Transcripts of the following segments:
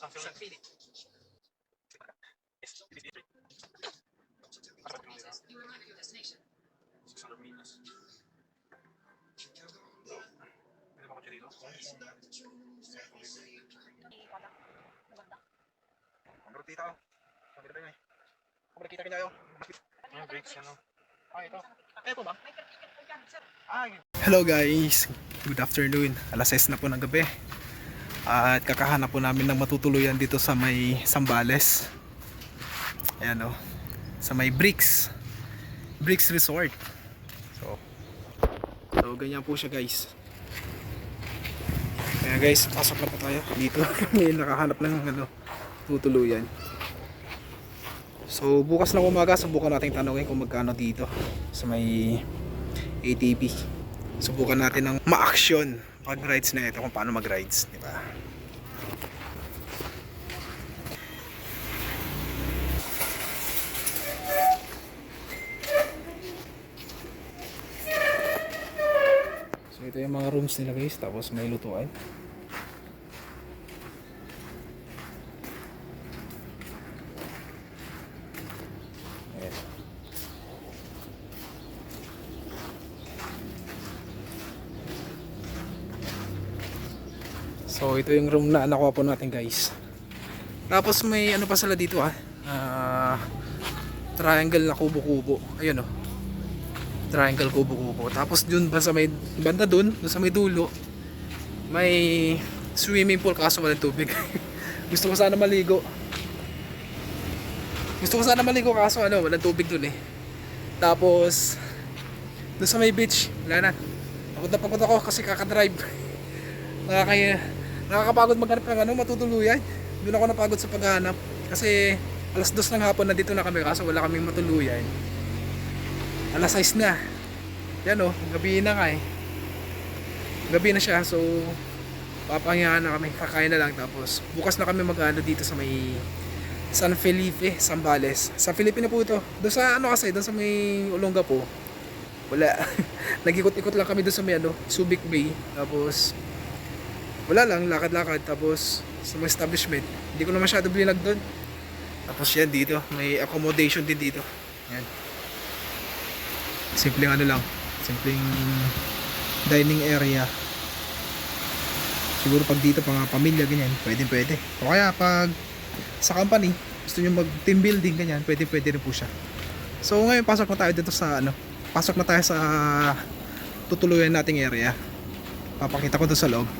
600 niya yun. Yung brakes ano. Ah, ito. Ito ba? Ah, yun. Hello guys, good afternoon. Alas 6 na po ng gabi. At kakahanap po namin ng matutuluyan dito sa may Sambales. Ayan o. Sa may Bricks. Bricks Resort. So, so ganyan po siya guys. Kaya guys, pasok na po tayo dito. may nakahanap ng ano, tutuluyan. So bukas ng umaga, subukan natin tanongin kung magkano dito sa may ATP. Subukan natin ng ma-action pag rides na ito kung paano mag-rides, di ba? So ito yung mga rooms nila guys, tapos may lutuan. So ito yung room na nakuha po natin guys. Tapos may ano pa sila dito ah. Ah, triangle na kubo-kubo. Ayun oh. Triangle kubo-kubo. Tapos dun ba sa may banda dun, dun sa may dulo, may swimming pool kaso walang tubig. Gusto ko sana maligo. Gusto ko sana maligo kaso ano, walang tubig dun eh. Tapos dun sa may beach, wala na. Pagod na pagod ako kasi kakadrive. Nakakaya, nakakapagod maghanap ng ano, matutuluyan. Doon ako napagod sa paghanap. Kasi alas dos ng hapon nandito na kami kaso wala kaming matuluyan. Alas 6 na. Yan oh, gabi na nga eh. Gabi na siya so papahingahan na kami, kakain na lang tapos bukas na kami mag-ano dito sa may San Felipe, Sambales. San Felipe na po ito. Doon sa ano kasi, doon sa may Olonga po. Wala. Nag-ikot-ikot lang kami doon sa may ano, Subic Bay. Tapos wala lang, lakad-lakad. Tapos sa mga establishment. Hindi ko na masyado blinag doon. Tapos yan dito, may accommodation din dito. Yan. Simpleng ano lang, simpleng dining area. Siguro pag dito pang pamilya ganyan, pwede pwede. O kaya pag sa company, gusto nyo mag team building ganyan, pwede pwede rin po siya. So ngayon pasok na tayo dito sa ano, pasok na tayo sa tutuluyan nating area. Papakita ko doon sa loob.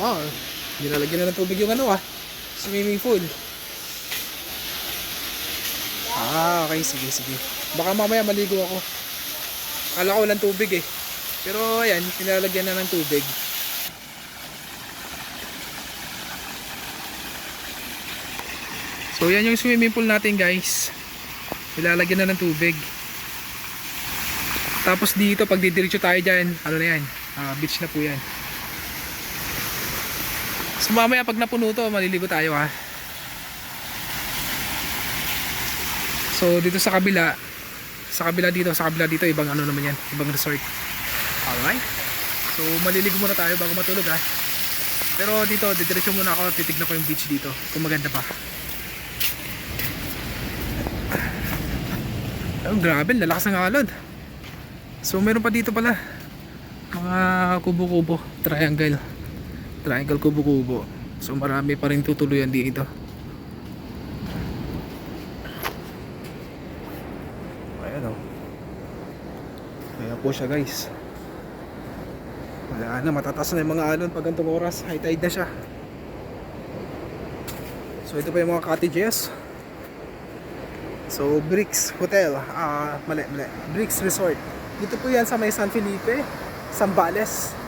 wow. Nilalagyan na ng tubig yung ano ah. Swimming pool. Ah, okay. Sige, sige. Baka mamaya maligo ako. Kala ko walang tubig eh. Pero ayan, nilalagyan na ng tubig. So yan yung swimming pool natin guys. Nilalagyan na ng tubig. Tapos dito, pag didiretso tayo dyan, ano na yan, ah, beach na po yan. Mamaya pag napuno to, maliligo tayo ha. So dito sa kabila, sa kabila dito, sa kabila dito, ibang ano naman yan, ibang resort. Alright. So maliligo muna tayo bago matulog ha. Pero dito, didiretso muna ako, titignan ko yung beach dito, kung maganda pa. Oh, grabe, lalakas ng alon. So meron pa dito pala mga kubo-kubo, triangle. Triangle kubo-kubo. So marami pa rin tutuluyan dito. Ayan o. Ayan po siya guys. Wala na, matataas na yung mga alon pag ganitong oras. High tide na siya. So ito pa yung mga cottages. So Bricks Hotel, ah mali, mali. Bricks Resort. Dito po yan sa may San Felipe, Zambales.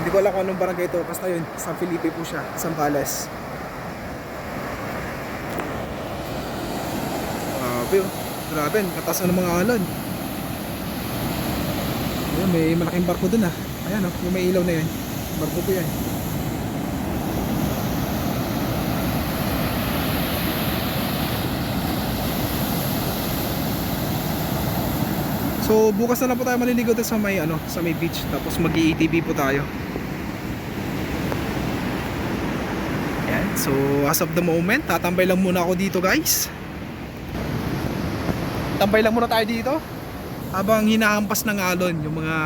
Hindi ko alam kung anong barangay ito, basta yun, San Felipe po siya, Zambales. Grabe oh. Grabe, katas ng mga alon. Ayan, may malaking barko dun ah. Ayan oh, yung may ilaw na yan. Barko po yan. So bukas na lang po tayo maliligo dun sa may ano, sa may beach tapos mag-ATV po tayo. Yan. So as of the moment, tatambay lang muna ako dito, guys. Tambay lang muna tayo dito. Habang hinahampas ng alon yung mga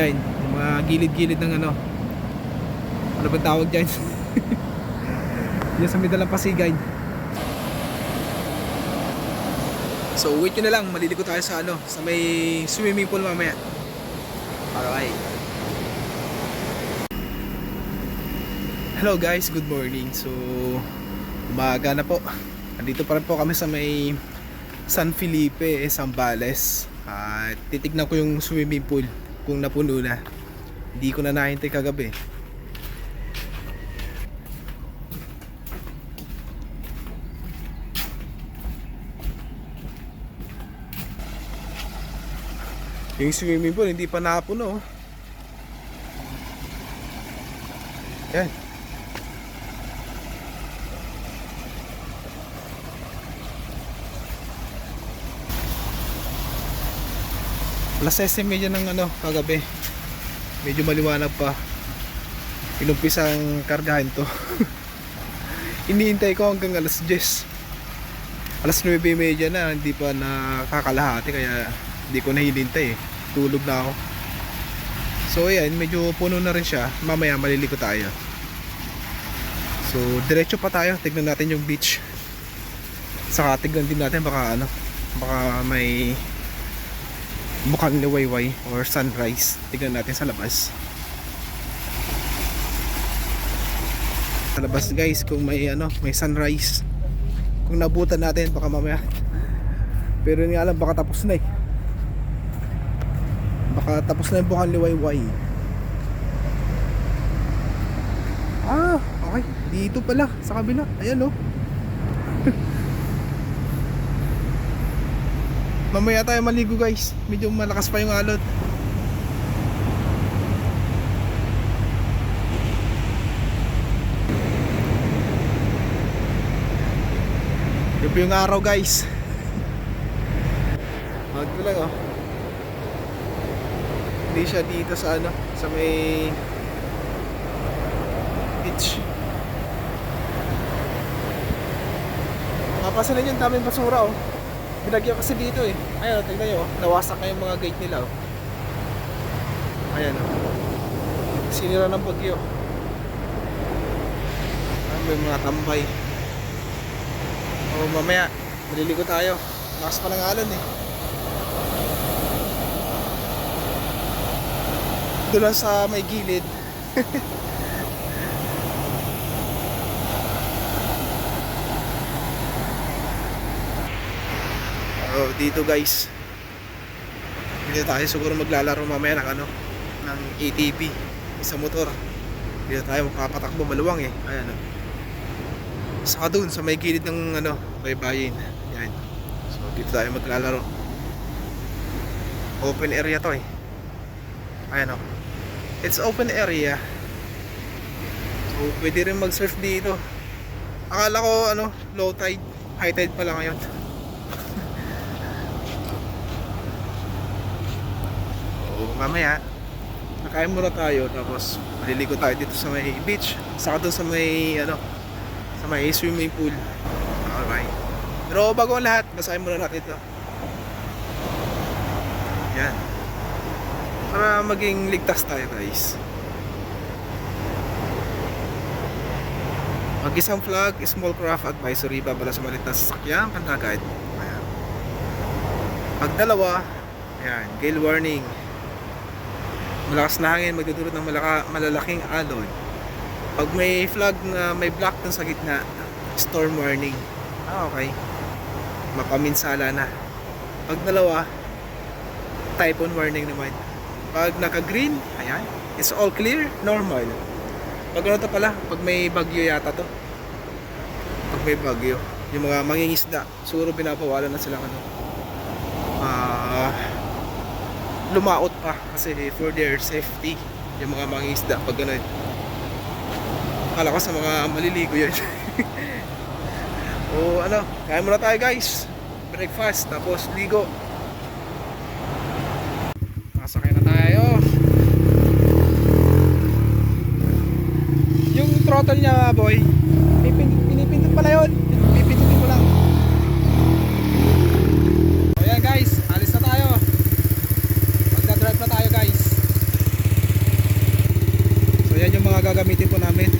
yan, yung mga gilid-gilid ng ano. Ano ba tawag diyan? Yan sa middle ng So wait nyo na lang, maliligo tayo sa ano, sa may swimming pool mamaya. Alright. Hello guys, good morning. So umaga na po. Nandito pa rin po kami sa may San Felipe, Zambales. At titignan ko yung swimming pool kung napuno na. Hindi ko na nahintay kagabi. Yung swimming pool hindi pa napuno. Yan. Alas 6.30 ng ano, kagabi. Medyo maliwanag pa. Inumpisang kargahan to. Iniintay ko hanggang alas 10. Alas 9.30 na, hindi pa nakakalahati kaya hindi ko na hinintay eh. Tulog na ako. So ayan, medyo puno na rin siya. Mamaya maliliko tayo. So diretso pa tayo. Tignan natin yung beach. Saka tignan din natin baka ano, baka may mukhang liwayway or sunrise. Tignan natin sa labas. Sa labas guys, kung may ano, may sunrise. Kung nabutan natin baka mamaya. Pero yun nga lang baka tapos na eh. Baka tapos na yung bukang liwayway. Ah, okay. Dito pala, sa kabila. Ayan oh. Mamaya tayo maligo guys. Medyo malakas pa yung. Yun po yung araw guys. Magto lang oh. Hindi siya dito sa ano, sa may beach. Mapasan na yun, daming basura oh. Binagyan kasi dito eh. Ayan, oh, tignan nyo, oh. nawasak na yung mga gate nila. Oh. Ayan, oh. sinira ng bagyo. Ayan, may mga tambay. Oh, mamaya, maliligo tayo. Lakas pa ng alon eh. Doon sa may gilid. Oh, dito guys. Dito tayo siguro maglalaro mamaya ng ano, ng ATV sa motor. Dito tayo magpapatakbo maluwang eh. Ayan oh. Saka dun sa may gilid ng ano, baybayin. Yan. So dito tayo maglalaro. Open area to eh. Ayan oh. It's open area. So pwede rin mag-surf dito. Akala ko ano, low tide, high tide pala ngayon. So, mamaya, nakain muna tayo tapos maliligo tayo dito sa may beach saka doon sa may ano sa may swimming pool alright pero bago ang lahat basahin muna natin ito yan para maging ligtas tayo guys. Mag isang flag small craft advisory babala sa malit na sasakyan kanta guide ayan. pag dalawa ayan, gale warning. Malakas na hangin magdudulot ng malaka, malalaking alon. Pag may flag na may black dun sa gitna storm warning. Ah okay. Mapaminsala na. Pag dalawa typhoon warning naman. Pag naka-green, ayan, it's all clear, normal. Pag ano to pala, pag may bagyo yata to. Pag may bagyo, yung mga mangingisda, siguro pinapawalan na silang ano. Ah, lumaot pa kasi for their safety yung mga mangingisda pag ganun. Akala ko sa mga maliligo yun. o ano, kaya muna tayo guys. Breakfast, tapos ligo. Nakasakay na tayo. Yung throttle niya, boy, pinipindot pala yun. Pipindutin mo lang. O yan guys, alis na tayo. Magdadrive na tayo guys. So yan yung mga gagamitin po namin.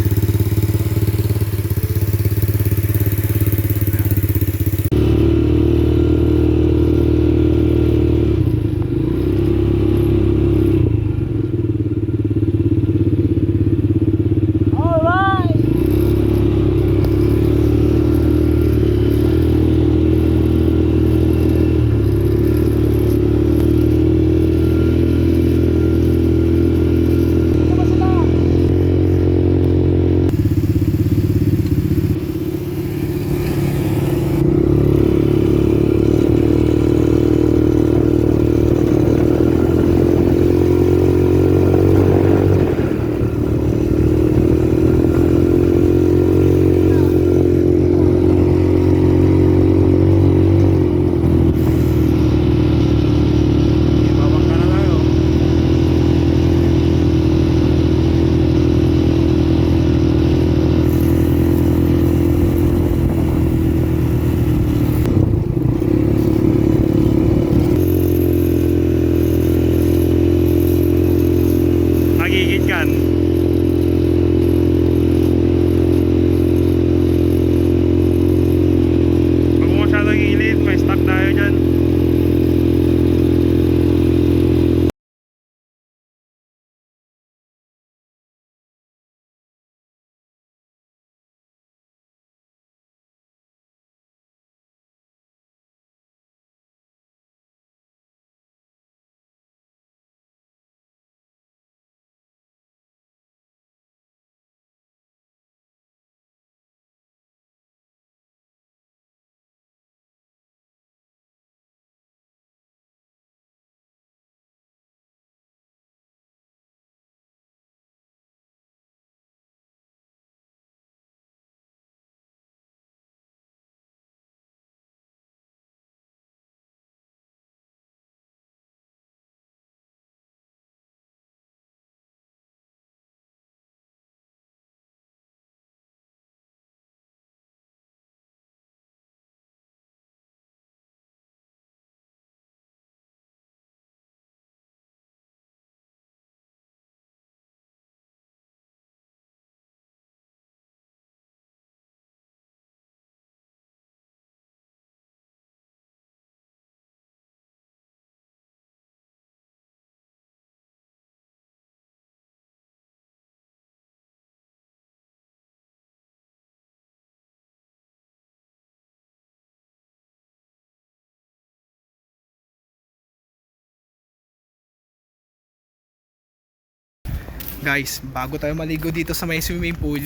Guys, bago tayo maligo dito sa may swimming pool,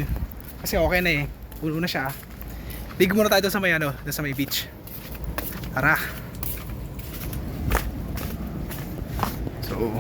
kasi okay na eh, puno na siya. Ligo muna tayo sa may ano, sa may beach. Tara. So,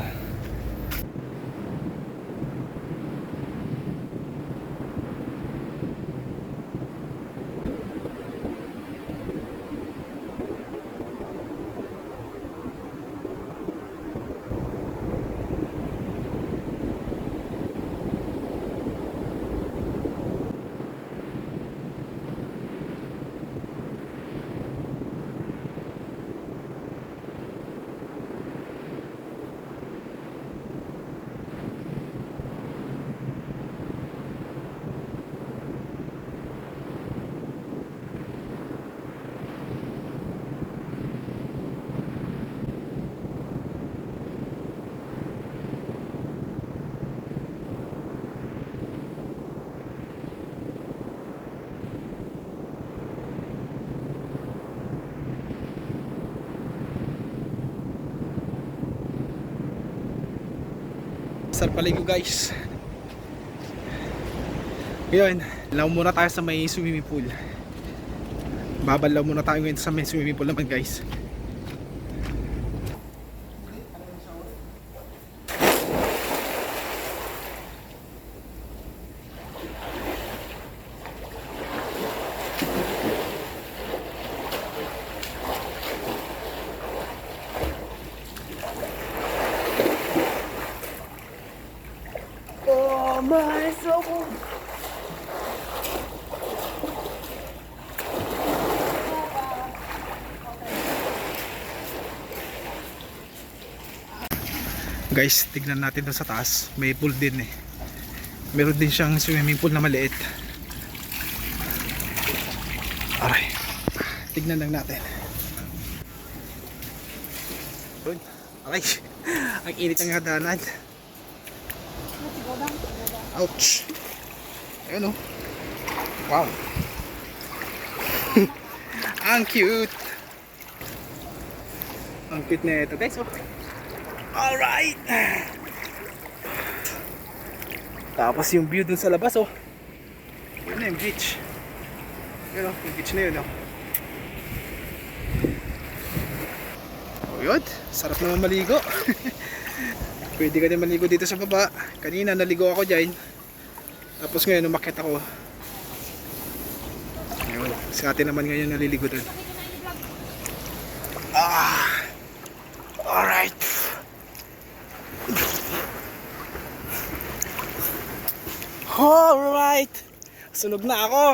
Sarap paligo guys. Ngayon, law muna tayo sa may swimming pool. Babalaw muna tayo ngayon sa may swimming pool naman guys. Guys, tignan natin doon sa taas. May pool din eh. Meron din siyang swimming pool na maliit. Aray. Tignan lang natin. Doon. Aray. Ang init ng hadanan. Ouch. Ayun oh. Wow. Ang cute. Ang cute na ito guys oh. Alright! Tapos yung view dun sa labas oh. Yun na yung beach. Yun oh, yung beach na yun oh. Oh sarap naman maligo. Pwede ka din maligo dito sa baba. Kanina naligo ako dyan. Tapos ngayon umakyat ako. Ayun, si ate naman ngayon naliligo dun. Ah! Alright! Alright! Sunog na ako!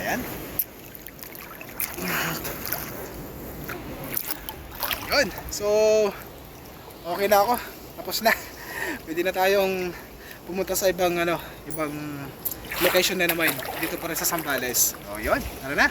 Ayan. Yun. So, okay na ako. Tapos na. Pwede na tayong pumunta sa ibang ano, ibang location na naman. Dito pa rin sa Sambales. So, yun. Ano na?